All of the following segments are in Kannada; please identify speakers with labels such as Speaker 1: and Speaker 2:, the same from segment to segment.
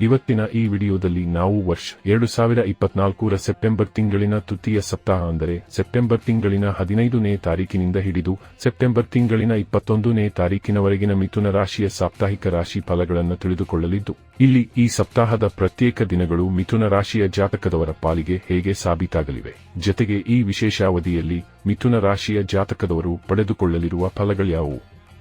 Speaker 1: ಇವತ್ತಿನ ಈ ವಿಡಿಯೋದಲ್ಲಿ ನಾವು ವರ್ಷ ಎರಡು ಸಾವಿರ ಇಪ್ಪತ್ನಾಲ್ಕರ ಸೆಪ್ಟೆಂಬರ್ ತಿಂಗಳಿನ ತೃತೀಯ ಸಪ್ತಾಹ ಅಂದರೆ ಸೆಪ್ಟೆಂಬರ್ ತಿಂಗಳಿನ ಹದಿನೈದನೇ ತಾರೀಕಿನಿಂದ ಹಿಡಿದು ಸೆಪ್ಟೆಂಬರ್ ತಿಂಗಳಿನ ಇಪ್ಪತ್ತೊಂದನೇ ತಾರೀಕಿನವರೆಗಿನ ಮಿಥುನ ರಾಶಿಯ ಸಾಪ್ತಾಹಿಕ ರಾಶಿ ಫಲಗಳನ್ನು ತಿಳಿದುಕೊಳ್ಳಲಿದ್ದು, ಇಲ್ಲಿ ಈ ಸಪ್ತಾಹದ ಪ್ರತ್ಯೇಕ ದಿನಗಳು ಮಿಥುನ ರಾಶಿಯ ಜಾತಕದವರ ಪಾಲಿಗೆ ಹೇಗೆ ಸಾಬೀತಾಗಲಿವೆ. ಜತೆಗೆ ಈ ವಿಶೇಷ ಅವಧಿಯಲ್ಲಿ ಮಿಥುನ ರಾಶಿಯ ಜಾತಕದವರು ಪಡೆದುಕೊಳ್ಳಲಿರುವ ಫಲಗಳ್ಯಾವುವು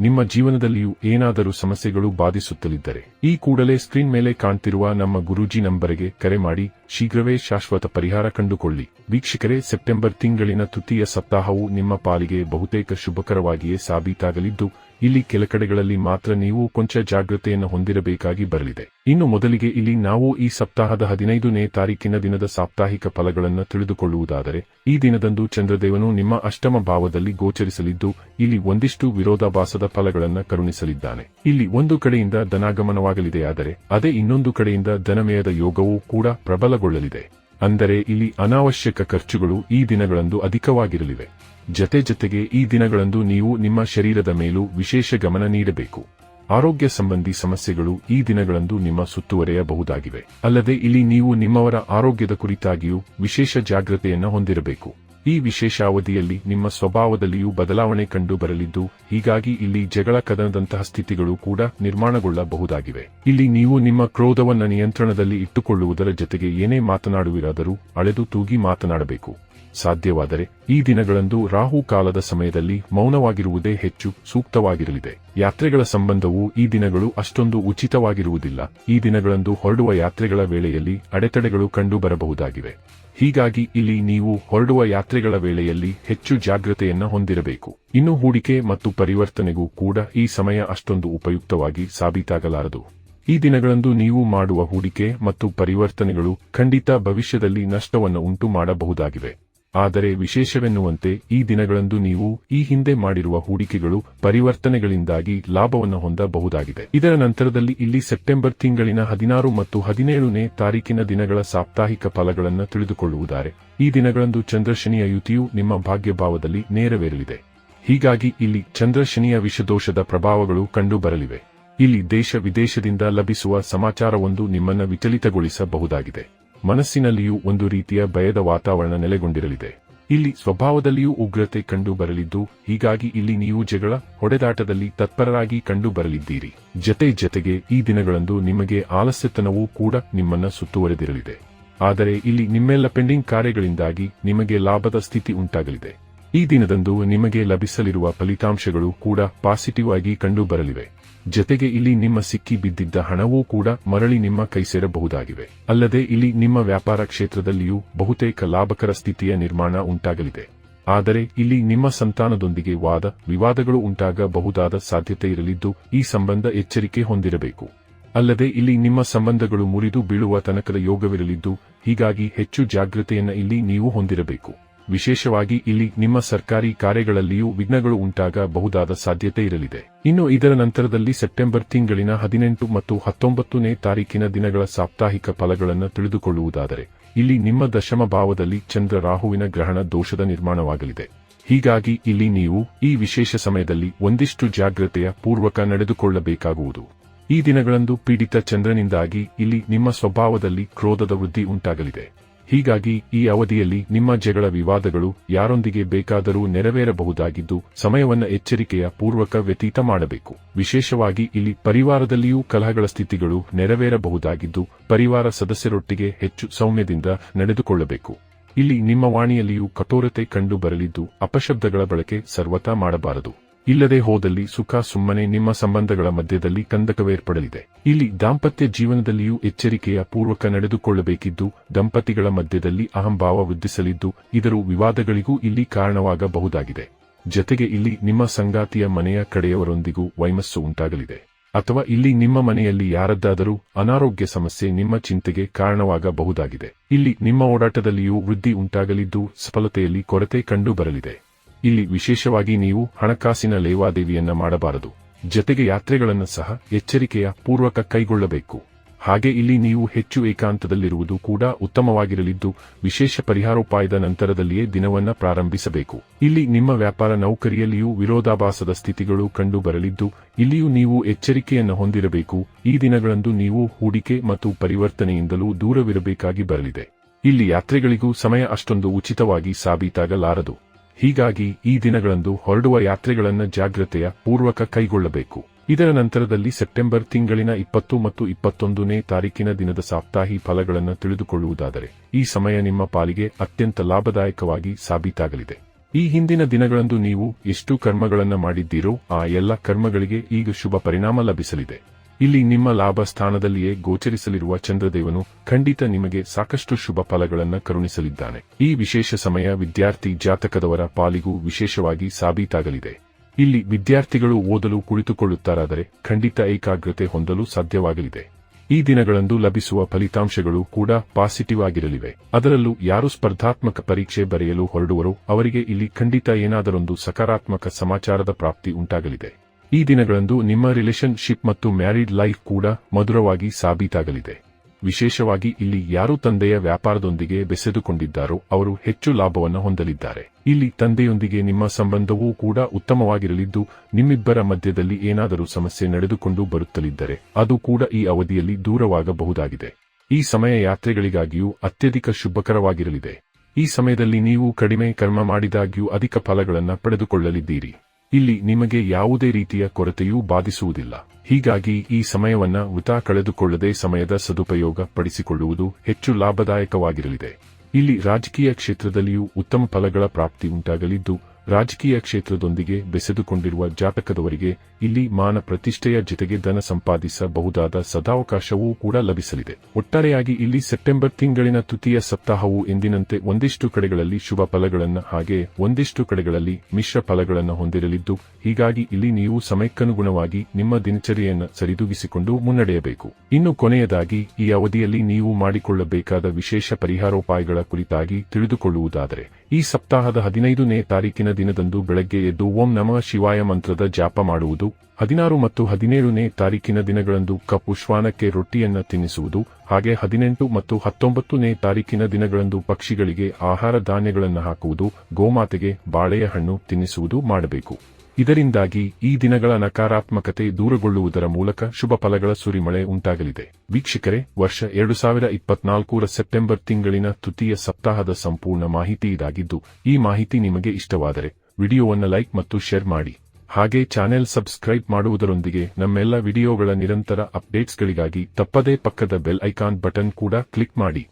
Speaker 1: ನಿಮ್ಮ ಜೀವನದಲ್ಲಿಯೂ ಏನಾದರೂ ಸಮಸ್ಯೆಗಳು ಬಾಧಿಸುತ್ತಲಿದ್ದರೆ, ಈ ಕೂಡಲೇ ಸ್ಕ್ರೀನ್ ಮೇಲೆ ಕಾಣ್ತಿರುವ ನಮ್ಮ ಗುರೂಜಿ ನಂಬರಿಗೆ ಕರೆ ಮಾಡಿ, ಶೀಘ್ರವೇ ಶಾಶ್ವತ ಪರಿಹಾರ ಕಂಡುಕೊಳ್ಳಿ. ವೀಕ್ಷಕರೇ, ಸೆಪ್ಟೆಂಬರ್ ತಿಂಗಳಿನ ತೃತೀಯ ಸಪ್ತಾಹವು ನಿಮ್ಮ ಪಾಲಿಗೆ ಬಹುತೇಕ ಶುಭಕರವಾಗಿಯೇ ಸಾಬೀತಾಗಲಿದ್ದು, ಇಲ್ಲಿ ಕೆಲ ಕಡೆಗಳಲ್ಲಿ ಮಾತ್ರ ನೀವು ಕೊಂಚ ಜಾಗೃತೆಯನ್ನು ಹೊಂದಿರಬೇಕಾಗಿ ಬರಲಿದೆ. ಇನ್ನು ಮೊದಲಿಗೆ ಇಲ್ಲಿ ನಾವು ಈ ಸಪ್ತಾಹದ ಹದಿನೈದನೇ ತಾರೀಕಿನ ದಿನದ ಸಾಪ್ತಾಹಿಕ ಫಲಗಳನ್ನು ತಿಳಿದುಕೊಳ್ಳುವುದಾದರೆ, ಈ ದಿನದಂದು ಚಂದ್ರದೇವನು ನಿಮ್ಮ ಅಷ್ಟಮ ಭಾವದಲ್ಲಿ ಗೋಚರಿಸಲಿದ್ದು, ಇಲ್ಲಿ ಒಂದಿಷ್ಟು ವಿರೋಧಾಭಾಸದ ಫಲಗಳನ್ನು ಕರುಣಿಸಲಿದ್ದಾನೆ. ಇಲ್ಲಿ ಒಂದು ಕಡೆಯಿಂದ ಧನಾಗಮನವಾಗಲಿದೆಯಾದರೆ ಅದೇ ಇನ್ನೊಂದು ಕಡೆಯಿಂದ ಧನಮಯದ ಯೋಗವೂ ಕೂಡ ಪ್ರಬಲಗೊಳ್ಳಲಿದೆ. ಅಂದರೆ ಇಲ್ಲಿ ಅನಾವಶ್ಯಕ ಖರ್ಚುಗಳು ಈ ದಿನಗಳಂದು ಅಧಿಕವಾಗಿರಲಿವೆ. ಜತೆ ಜತೆಗೆ ಈ ದಿನಗಳಂದು ನೀವು ನಿಮ್ಮ ಶರೀರದ ಮೇಲೂ ವಿಶೇಷ ಗಮನ ನೀಡಬೇಕು. ಆರೋಗ್ಯ ಸಂಬಂಧಿ ಸಮಸ್ಯೆಗಳು ಈ ದಿನಗಳಂದು ನಿಮ್ಮ ಸುತ್ತುವರೆಯಬಹುದಾಗಿವೆ. ಅಲ್ಲದೆ ಇಲ್ಲಿ ನೀವು ನಿಮ್ಮವರ ಆರೋಗ್ಯದ ಕುರಿತಾಗಿಯೂ ವಿಶೇಷ ಜಾಗ್ರತೆಯನ್ನು ಹೊಂದಿರಬೇಕು. ಈ ವಿಶೇಷ ಅವಧಿಯಲ್ಲಿ ನಿಮ್ಮ ಸ್ವಭಾವದಲ್ಲಿಯೂ ಬದಲಾವಣೆ ಕಂಡು ಬರಲಿದ್ದು, ಹೀಗಾಗಿ ಇಲ್ಲಿ ಜಗಳ ಕದನದಂತಹ ಸ್ಥಿತಿಗಳು ಕೂಡ ನಿರ್ಮಾಣಗೊಳ್ಳಬಹುದಾಗಿವೆ. ಇಲ್ಲಿ ನೀವು ನಿಮ್ಮ ಕ್ರೋಧವನ್ನು ನಿಯಂತ್ರಣದಲ್ಲಿ ಇಟ್ಟುಕೊಳ್ಳುವುದರ ಜೊತೆಗೆ ಏನೇ ಮಾತನಾಡುವಿರಾದರೂ ಅಳೆದು ತೂಗಿ ಮಾತನಾಡಬೇಕು. ಸಾಧ್ಯವಾದರೆ, ಈ ದಿನಗಳಂದು ರಾಹು ಕಾಲದ ಸಮಯದಲ್ಲಿ ಮೌನವಾಗಿರುವುದೇ ಹೆಚ್ಚು ಸೂಕ್ತವಾಗಿರಲಿದೆ. ಯಾತ್ರೆಗಳ ಸಂಬಂಧವು ಈ ದಿನಗಳು ಅಷ್ಟೊಂದು ಉಚಿತವಾಗಿರುವುದಿಲ್ಲ. ಈ ದಿನಗಳಂದು ಹೊರಡುವ ಯಾತ್ರೆಗಳ ವೇಳೆಯಲ್ಲಿ ಅಡೆತಡೆಗಳು ಕಂಡುಬರಬಹುದಾಗಿವೆ. ಹೀಗಾಗಿ ಇಲ್ಲಿ ನೀವು ಹೊರಡುವ ಯಾತ್ರೆಗಳ ವೇಳೆಯಲ್ಲಿ ಹೆಚ್ಚು ಜಾಗ್ರತೆಯನ್ನ ಹೊಂದಿರಬೇಕು. ಇನ್ನು ಹೂಡಿಕೆ ಮತ್ತು ಪರಿವರ್ತನೆಗೂ ಕೂಡ ಈ ಸಮಯ ಅಷ್ಟೊಂದು ಉಪಯುಕ್ತವಾಗಿ ಸಾಬೀತಾಗಲಾರದು. ಈ ದಿನಗಳಂದು ನೀವು ಮಾಡುವ ಹೂಡಿಕೆ ಮತ್ತು ಪರಿವರ್ತನೆಗಳು ಖಂಡಿತ ಭವಿಷ್ಯದಲ್ಲಿ ನಷ್ಟವನ್ನು ಉಂಟು ಮಾಡಬಹುದಾಗಿವೆ ಆದರೆ ವಿಶೇಷವೆನ್ನುವಂತೆ ಈ ದಿನಗಳಂದು ನೀವು ಈ ಹಿಂದೆ ಮಾಡಿರುವ ಹೂಡಿಕೆಗಳು ಪರಿವರ್ತನೆಗಳಿಂದಾಗಿ ಲಾಭವನ್ನು ಹೊಂದಬಹುದಾಗಿದೆ. ಇದರ ನಂತರದಲ್ಲಿ ಇಲ್ಲಿ ಸೆಪ್ಟೆಂಬರ್ ತಿಂಗಳಿನ ಹದಿನಾರು ಮತ್ತು ಹದಿನೇಳನೇ ತಾರೀಕಿನ ದಿನಗಳ ಸಾಪ್ತಾಹಿಕ ಫಲಗಳನ್ನು ತಿಳಿದುಕೊಳ್ಳುವುದಾರೆ. ಈ ದಿನಗಳಂದು ಚಂದ್ರಶನಿಯ ಯುತಿಯು ನಿಮ್ಮ ಭಾಗ್ಯಭಾವದಲ್ಲಿ ನೇರವೇರಲಿದೆ. ಹೀಗಾಗಿ ಇಲ್ಲಿ ಚಂದ್ರಶನಿಯ ವಿಷದೋಷದ ಪ್ರಭಾವಗಳು ಕಂಡುಬರಲಿವೆ. ಇಲ್ಲಿ ದೇಶ ವಿದೇಶದಿಂದ ಲಭಿಸುವ ಸಮಾಚಾರವೊಂದು ನಿಮ್ಮನ್ನು ವಿಚಲಿತಗೊಳಿಸಬಹುದಾಗಿದೆ. ಮನಸ್ಸಿನಲ್ಲಿಯೂ ಒಂದು ರೀತಿಯ ಭಯದ ವಾತಾವರಣ ನೆಲೆಗೊಂಡಿರಲಿದೆ. ಇಲ್ಲಿ ಸ್ವಭಾವದಲ್ಲಿಯೂ ಉಗ್ರತೆ ಕಂಡು ಬರಲಿದ್ದು, ಹೀಗಾಗಿ ಇಲ್ಲಿ ನೀವು ಜಗಳ, ಹೊಡೆದಾಟದಲ್ಲಿ ತತ್ಪರರಾಗಿ ಕಂಡು ಬರಲಿದ್ದೀರಿ. ಜತೆ ಜತೆಗೆ ಈ ದಿನಗಳಂದು ನಿಮಗೆ ಆಲಸ್ಯತನವೂ ಕೂಡ ನಿಮ್ಮನ್ನ ಸುತ್ತುವರೆದಿರಲಿದೆ. ಆದರೆ ಇಲ್ಲಿ ನಿಮ್ಮೆಲ್ಲ ಪೆಂಡಿಂಗ್ ಕಾರ್ಯಗಳಿಂದಾಗಿ ನಿಮಗೆ ಲಾಭದ ಸ್ಥಿತಿ ಉಂಟಾಗಲಿದೆ. ಈ ದಿನದಂದು ನಿಮಗೆ ಲಭಿಸಲಿರುವ ಫಲಿತಾಂಶಗಳು ಕೂಡ ಪಾಸಿಟಿವ್ ಆಗಿ ಕಂಡು ಬರಲಿವೆ ಜತೆಗೆ ಇಲ್ಲಿ ನಿಮ್ಮ ಸಿಕ್ಕಿ ಬಿದ್ದಿದ್ದ ಹಣವೂ ಕೂಡ ಮರಳಿ ನಿಮ್ಮ ಕೈ ಸೇರಬಹುದಾಗಿವೆ. ಅಲ್ಲದೆ ಇಲ್ಲಿ ನಿಮ್ಮ ವ್ಯಾಪಾರ ಕ್ಷೇತ್ರದಲ್ಲಿಯೂ ಬಹುತೇಕ ಲಾಭಕರ ಸ್ಥಿತಿಯ ನಿರ್ಮಾಣ ಉಂಟಾಗಲಿದೆ. ಆದರೆ ಇಲ್ಲಿ ನಿಮ್ಮ ಸಂತಾನದೊಂದಿಗೆ ವಾದ, ವಿವಾದಗಳು ಉಂಟಾಗಬಹುದಾದ ಸಾಧ್ಯತೆ ಇರಲಿದ್ದು ಈ ಸಂಬಂಧ ಎಚ್ಚರಿಕೆ ಹೊಂದಿರಬೇಕು. ಅಲ್ಲದೆ ಇಲ್ಲಿ ನಿಮ್ಮ ಸಂಬಂಧಗಳು ಮುರಿದು ಬೀಳುವ ತನಕದ ಯೋಗವಿರಲಿದ್ದು, ಹೀಗಾಗಿ ಹೆಚ್ಚು ಜಾಗೃತೆಯನ್ನ ಇಲ್ಲಿ ನೀವು ಹೊಂದಿರಬೇಕು. ವಿಶೇಷವಾಗಿ ಇಲ್ಲಿ ನಿಮ್ಮ ಸರ್ಕಾರಿ ಕಾರ್ಯಗಳಲ್ಲಿಯೂ ವಿಘ್ನಗಳು ಉಂಟಾಗಬಹುದಾದ ಸಾಧ್ಯತೆ ಇರಲಿದೆ. ಇನ್ನು ಇದರ ನಂತರದಲ್ಲಿ ಸೆಪ್ಟೆಂಬರ್ ತಿಂಗಳಿನ ಹದಿನೆಂಟು ಮತ್ತು ಹತ್ತೊಂಬತ್ತನೇ ತಾರೀಕಿನ ದಿನಗಳ ಸಾಪ್ತಾಹಿಕ ಫಲಗಳನ್ನು ತಿಳಿದುಕೊಳ್ಳುವುದಾದರೆ, ಇಲ್ಲಿ ನಿಮ್ಮ ದಶಮ ಭಾವದಲ್ಲಿ ಚಂದ್ರ ರಾಹುವಿನ ಗ್ರಹಣ ದೋಷದ ನಿರ್ಮಾಣವಾಗಲಿದೆ. ಹೀಗಾಗಿ ಇಲ್ಲಿ ನೀವು ಈ ವಿಶೇಷ ಸಮಯದಲ್ಲಿ ಒಂದಿಷ್ಟು ಜಾಗ್ರತೆಯ ಪೂರ್ವಕ ನಡೆದುಕೊಳ್ಳಬೇಕಾಗುವುದು. ಈ ದಿನಗಳಂದು ಪೀಡಿತ ಚಂದ್ರನಿಂದಾಗಿ ಇಲ್ಲಿ ನಿಮ್ಮ ಸ್ವಭಾವದಲ್ಲಿ ಕ್ರೋಧದ ವೃದ್ಧಿ ಉಂಟಾಗಲಿದೆ. ಹೀಗಾಗಿ ಈ ಅವಧಿಯಲ್ಲಿ ನಿಮ್ಮ ಜಗಳ ವಿವಾದಗಳು ಯಾರೊಂದಿಗೆ ಬೇಕಾದರೂ ನೆರವೇರಬಹುದಾಗಿದ್ದು ಸಮಯವನ್ನ ಎಚ್ಚರಿಕೆಯ ಪೂರ್ವಕ ವ್ಯತೀತ ಮಾಡಬೇಕು. ವಿಶೇಷವಾಗಿ ಇಲ್ಲಿ ಪರಿವಾರದಲ್ಲಿಯೂ ಕಲಹಗಳ ಸ್ಥಿತಿಗಳು ನೆರವೇರಬಹುದಾಗಿದ್ದು ಪರಿವಾರ ಸದಸ್ಯರೊಟ್ಟಿಗೆ ಹೆಚ್ಚು ಸೌಮ್ಯದಿಂದ ನಡೆದುಕೊಳ್ಳಬೇಕು. ಇಲ್ಲಿ ನಿಮ್ಮ ವಾಣಿಯಲ್ಲಿಯೂ ಕಠೋರತೆ ಕಂಡು ಬರಲಿದ್ದು ಅಪಶಬ್ದಗಳ ಬಳಕೆ ಸರ್ವತಾ ಮಾಡಬಾರದು. ಇಲ್ಲದೆ ಹೋದಲ್ಲಿ ಸುಖ ಸುಮ್ಮನೆ ನಿಮ್ಮ ಸಂಬಂಧಗಳ ಮಧ್ಯದಲ್ಲಿ ಕಂದಕವೇರ್ಪಡಲಿದೆ. ಇಲ್ಲಿ ದಾಂಪತ್ಯ ಜೀವನದಲ್ಲಿಯೂ ಎಚ್ಚರಿಕೆಯ ಪೂರ್ವಕ ನಡೆದುಕೊಳ್ಳಬೇಕಿದ್ದು, ದಂಪತಿಗಳ ಮಧ್ಯದಲ್ಲಿ ಅಹಂಭಾವ ವೃದ್ಧಿಸಲಿದ್ದು, ಇದರ ವಿವಾದಗಳಿಗೂ ಇಲ್ಲಿ ಕಾರಣವಾಗಬಹುದಾಗಿದೆ. ಜತೆಗೆ ಇಲ್ಲಿ ನಿಮ್ಮ ಸಂಗಾತಿಯ ಮನೆಯ ಕಡೆಯವರೊಂದಿಗೂ ವೈಮಸ್ಸು ಉಂಟಾಗಲಿದೆ. ಅಥವಾ ಇಲ್ಲಿ ನಿಮ್ಮ ಮನೆಯಲ್ಲಿ ಯಾರದ್ದಾದರೂ ಅನಾರೋಗ್ಯ ಸಮಸ್ಯೆ ನಿಮ್ಮ ಚಿಂತೆಗೆ ಕಾರಣವಾಗಬಹುದಾಗಿದೆ. ಇಲ್ಲಿ ನಿಮ್ಮ ಓಡಾಟದಲ್ಲಿಯೂ ವೃದ್ಧಿ ಉಂಟಾಗಲಿದ್ದು, ಸಫಲತೆಯಲ್ಲಿ ಕೊರತೆ ಕಂಡು ಬರಲಿದೆ ಇಲ್ಲಿ ವಿಶೇಷವಾಗಿ ನೀವು ಹಣಕಾಸಿನ ಲೇವಾದೇವಿಯನ್ನ ಮಾಡಬಾರದು. ಜತೆಗೆ ಯಾತ್ರೆಗಳನ್ನು ಸಹ ಎಚ್ಚರಿಕೆಯ ಪೂರ್ವಕ ಕೈಗೊಳ್ಳಬೇಕು. ಹಾಗೆ ಇಲ್ಲಿ ನೀವು ಹೆಚ್ಚು ಏಕಾಂತದಲ್ಲಿರುವುದು ಕೂಡ ಉತ್ತಮವಾಗಿರಲಿದ್ದು, ವಿಶೇಷ ಪರಿಹಾರೋಪಾಯದ ನಂತರದಲ್ಲಿಯೇ ದಿನವನ್ನ ಪ್ರಾರಂಭಿಸಬೇಕು. ಇಲ್ಲಿ ನಿಮ್ಮ ವ್ಯಾಪಾರ ನೌಕರಿಯಲ್ಲಿಯೂ ವಿರೋಧಾಭಾಸದ ಸ್ಥಿತಿಗಳು ಕಂಡು ಬರಲಿದ್ದು ಇಲ್ಲಿಯೂ ನೀವು ಎಚ್ಚರಿಕೆಯನ್ನು ಹೊಂದಿರಬೇಕು. ಈ ದಿನಗಳಂದು ನೀವು ಹೂಡಿಕೆ ಮತ್ತು ಪರಿವರ್ತನೆಯಿಂದಲೂ ದೂರವಿರಬೇಕಾಗಿ ಬರಲಿದೆ. ಇಲ್ಲಿ ಯಾತ್ರೆಗಳಿಗೂ ಸಮಯ ಅಷ್ಟೊಂದು ಉಚಿತವಾಗಿ ಸಾಬೀತಾಗಲಾರದು. ಹೀಗಾಗಿ ಈ ದಿನಗಳಂದು ಹೊರಡುವ ಯಾತ್ರೆಗಳನ್ನು ಜಾಗ್ರತೆಯ ಪೂರ್ವಕ ಕೈಗೊಳ್ಳಬೇಕು. ಇದರ ನಂತರದಲ್ಲಿ ಸೆಪ್ಟೆಂಬರ್ ತಿಂಗಳಿನ ಇಪ್ಪತ್ತು ಮತ್ತು ಇಪ್ಪತ್ತೊಂದನೇ ತಾರೀಕಿನ ದಿನದ ಸಾಪ್ತಾಹಿ ಫಲಗಳನ್ನು ತಿಳಿದುಕೊಳ್ಳುವುದಾದರೆ, ಈ ಸಮಯ ನಿಮ್ಮ ಪಾಲಿಗೆ ಅತ್ಯಂತ ಲಾಭದಾಯಕವಾಗಿ ಸಾಬೀತಾಗಲಿದೆ. ಈ ಹಿಂದಿನ ದಿನಗಳಂದು ನೀವು ಎಷ್ಟು ಕರ್ಮಗಳನ್ನು ಮಾಡಿದ್ದೀರೋ, ಆ ಎಲ್ಲ ಕರ್ಮಗಳಿಗೆ ಈಗ ಶುಭ ಪರಿಣಾಮ ಲಭಿಸಲಿದೆ. ಇಲ್ಲಿ ನಿಮ್ಮ ಲಾಭ ಸ್ಥಾನದಲ್ಲಿಯೇ ಗೋಚರಿಸಲಿರುವ ಚಂದ್ರದೇವನು ಖಂಡಿತ ನಿಮಗೆ ಸಾಕಷ್ಟು ಶುಭ ಫಲಗಳನ್ನು ಕರುಣಿಸಲಿದ್ದಾನೆ. ಈ ವಿಶೇಷ ಸಮಯ ವಿದ್ಯಾರ್ಥಿ ಜಾತಕದವರ ಪಾಲಿಗೂ ವಿಶೇಷವಾಗಿ ಸಾಬೀತಾಗಲಿದೆ. ಇಲ್ಲಿ ವಿದ್ಯಾರ್ಥಿಗಳು ಓದಲು ಕುಳಿತುಕೊಳ್ಳುತ್ತಾರಾದರೆ ಖಂಡಿತ ಏಕಾಗ್ರತೆ ಹೊಂದಲು ಸಾಧ್ಯವಾಗಲಿದೆ. ಈ ದಿನಗಳಂದು ಲಭಿಸುವ ಫಲಿತಾಂಶಗಳು ಕೂಡ ಪಾಸಿಟಿವ್ ಆಗಿರಲಿವೆ. ಅದರಲ್ಲೂ ಯಾರು ಸ್ಪರ್ಧಾತ್ಮಕ ಪರೀಕ್ಷೆ ಬರೆಯಲು ಹೊರಡುವರೋ ಅವರಿಗೆ ಇಲ್ಲಿ ಖಂಡಿತ ಏನಾದರೊಂದು ಸಕಾರಾತ್ಮಕ ಸಮಾಚಾರದ ಪ್ರಾಪ್ತಿ ಉಂಟಾಗಲಿದೆ. ಈ ದಿನಗಳಂದು ನಿಮ್ಮ ರಿಲೇಶನ್ಶಿಪ್ ಮತ್ತು ಮ್ಯಾರಿಡ್ ಲೈಫ್ ಕೂಡ ಮಧುರವಾಗಿ ಸಾಬೀತಾಗಲಿದೆ. ವಿಶೇಷವಾಗಿ ಇಲ್ಲಿ ಯಾರು ತಂದೆಯ ವ್ಯಾಪಾರದೊಂದಿಗೆ ಬೆಸೆದುಕೊಂಡಿದ್ದಾರೋ ಅವರು ಹೆಚ್ಚು ಲಾಭವನ್ನು ಹೊಂದಲಿದ್ದಾರೆ. ಇಲ್ಲಿ ತಂದೆಯೊಂದಿಗೆ ನಿಮ್ಮ ಸಂಬಂಧವೂ ಕೂಡ ಉತ್ತಮವಾಗಿರಲಿದ್ದು, ನಿಮ್ಮಿಬ್ಬರ ಮಧ್ಯದಲ್ಲಿ ಏನಾದರೂ ಸಮಸ್ಯೆ ನಡೆದುಕೊಂಡು ಬರುತ್ತಲಿದ್ದರೆ ಅದು ಕೂಡ ಈ ಅವಧಿಯಲ್ಲಿ ದೂರವಾಗಬಹುದಾಗಿದೆ. ಈ ಸಮಯ ಯಾತ್ರೆಗಳಿಗಾಗಿಯೂ ಅತ್ಯಧಿಕ ಶುಭಕರವಾಗಿರಲಿದೆ. ಈ ಸಮಯದಲ್ಲಿ ನೀವು ಕಡಿಮೆ ಕರ್ಮ ಮಾಡಿದಾಗ್ಯೂ ಅಧಿಕ ಫಲಗಳನ್ನು ಪಡೆದುಕೊಳ್ಳಲಿದ್ದೀರಿ. ಇಲ್ಲಿ ನಿಮಗೆ ಯಾವುದೇ ರೀತಿಯ ಕೊರತೆಯೂ ಬಾಧಿಸುವುದಿಲ್ಲ. ಹೀಗಾಗಿ ಈ ಸಮಯವನ್ನ ವೃಥಾ ಕಳೆದುಕೊಳ್ಳದೆ ಸಮಯದ ಸದುಪಯೋಗ ಪಡಿಸಿಕೊಳ್ಳುವುದು ಹೆಚ್ಚು ಲಾಭದಾಯಕವಾಗಿರಲಿದೆ. ಇಲ್ಲಿ ರಾಜಕೀಯ ಕ್ಷೇತ್ರದಲ್ಲಿಯೂ ಉತ್ತಮ ಫಲಗಳ ಪ್ರಾಪ್ತಿ ಉಂಟಾಗಲಿದ್ದು ರಾಜಕೀಯ ಕ್ಷೇತ್ರದೊಂದಿಗೆ ಬೆಸೆದುಕೊಂಡಿರುವ ಜಾತಕದವರಿಗೆ ಇಲ್ಲಿ ಮಾನ ಪ್ರತಿಷ್ಠೆಯ ಜೊತೆಗೆ ಧನ ಸಂಪಾದಿಸಬಹುದಾದ ಸದಾವಕಾಶವೂ ಕೂಡ ಲಭಿಸಲಿದೆ. ಒಟ್ಟಾರೆಯಾಗಿ ಇಲ್ಲಿ ಸೆಪ್ಟೆಂಬರ್ ತಿಂಗಳಿನ ತೃತೀಯ ಸಪ್ತಾಹವು ಎಂದಿನಂತೆ ಒಂದಿಷ್ಟು ಕಡೆಗಳಲ್ಲಿ ಶುಭ ಫಲಗಳನ್ನು ಹಾಗೆ ಒಂದಿಷ್ಟು ಕಡೆಗಳಲ್ಲಿ ಮಿಶ್ರ ಫಲಗಳನ್ನು ಹೊಂದಿರಲಿದ್ದು, ಹೀಗಾಗಿ ಇಲ್ಲಿ ನೀವು ಸಮಯಕ್ಕನುಗುಣವಾಗಿ ನಿಮ್ಮ ದಿನಚರಿಯನ್ನು ಸರಿದೂಗಿಸಿಕೊಂಡು ಮುನ್ನಡೆಯಬೇಕು. ಇನ್ನು ಕೊನೆಯದಾಗಿ, ಈ ಅವಧಿಯಲ್ಲಿ ನೀವು ಮಾಡಿಕೊಳ್ಳಬೇಕಾದ ವಿಶೇಷ ಪರಿಹಾರೋಪಾಯಗಳ ಕುರಿತಾಗಿ ತಿಳಿದುಕೊಳ್ಳುವುದಾದರೆ, ಈ ಸಪ್ತಾಹದ ಹದಿನೈದನೇ ತಾರೀಕಿನ ದಿನದಂದು ಬೆಳಗ್ಗೆ ಎದ್ದು ಓಂ ನಮಃ ಶಿವಾಯ ಮಂತ್ರದ ಜಾಪ ಮಾಡುವುದು, ಹದಿನಾರು ಮತ್ತು ಹದಿನೇಳನೇ ತಾರೀಕಿನ ದಿನಗಳಂದು ಕಪ್ಪು ಶ್ವಾನಕ್ಕೆ ರೊಟ್ಟಿಯನ್ನು ತಿನ್ನಿಸುವುದು, ಹಾಗೆ ಹದಿನೆಂಟು ಮತ್ತು ಹತ್ತೊಂಬತ್ತನೇ ತಾರೀಕಿನ ದಿನಗಳಂದು ಪಕ್ಷಿಗಳಿಗೆ ಆಹಾರ ಧಾನ್ಯಗಳನ್ನು ಹಾಕುವುದು, ಗೋಮಾತೆಗೆ ಬಾಳೆಯ ಹಣ್ಣು ತಿನ್ನಿಸುವುದು ಮಾಡಬೇಕು. ಇದರಿಂದಾಗಿ ಈ ದಿನಗಳ ನಕಾರಾತ್ಮಕತೆ ದೂರಗೊಳ್ಳುವುದರ ಮೂಲಕ ಶುಭ ಫಲಗಳ ಸುರಿಮಳೆ ಉಂಟಾಗಲಿದೆ. ವೀಕ್ಷಕರೇ, ವರ್ಷ ಎರಡು ಸಾವಿರ ಇಪ್ಪತ್ನಾಲ್ಕೂರ ಸೆಪ್ಟೆಂಬರ್ ತಿಂಗಳಿನ ತೃತೀಯ ಸಪ್ತಾಹದ ಸಂಪೂರ್ಣ ಮಾಹಿತಿ ಇದಾಗಿದ್ದು, ಈ ಮಾಹಿತಿ ನಿಮಗೆ ಇಷ್ಟವಾದರೆ ವಿಡಿಯೋವನ್ನು ಲೈಕ್ ಮತ್ತು ಶೇರ್ ಮಾಡಿ. ಹಾಗೆ ಚಾನೆಲ್ ಸಬ್ಸ್ಕ್ರೈಬ್ ಮಾಡುವುದರೊಂದಿಗೆ ನಮ್ಮೆಲ್ಲ ವಿಡಿಯೋಗಳ ನಿರಂತರ ಅಪ್ಡೇಟ್ಸ್ಗಳಿಗಾಗಿ ತಪ್ಪದೇ ಪಕ್ಕದ ಬೆಲ್ ಐಕಾನ್ ಬಟನ್ ಕೂಡ ಕ್ಲಿಕ್ ಮಾಡಿ.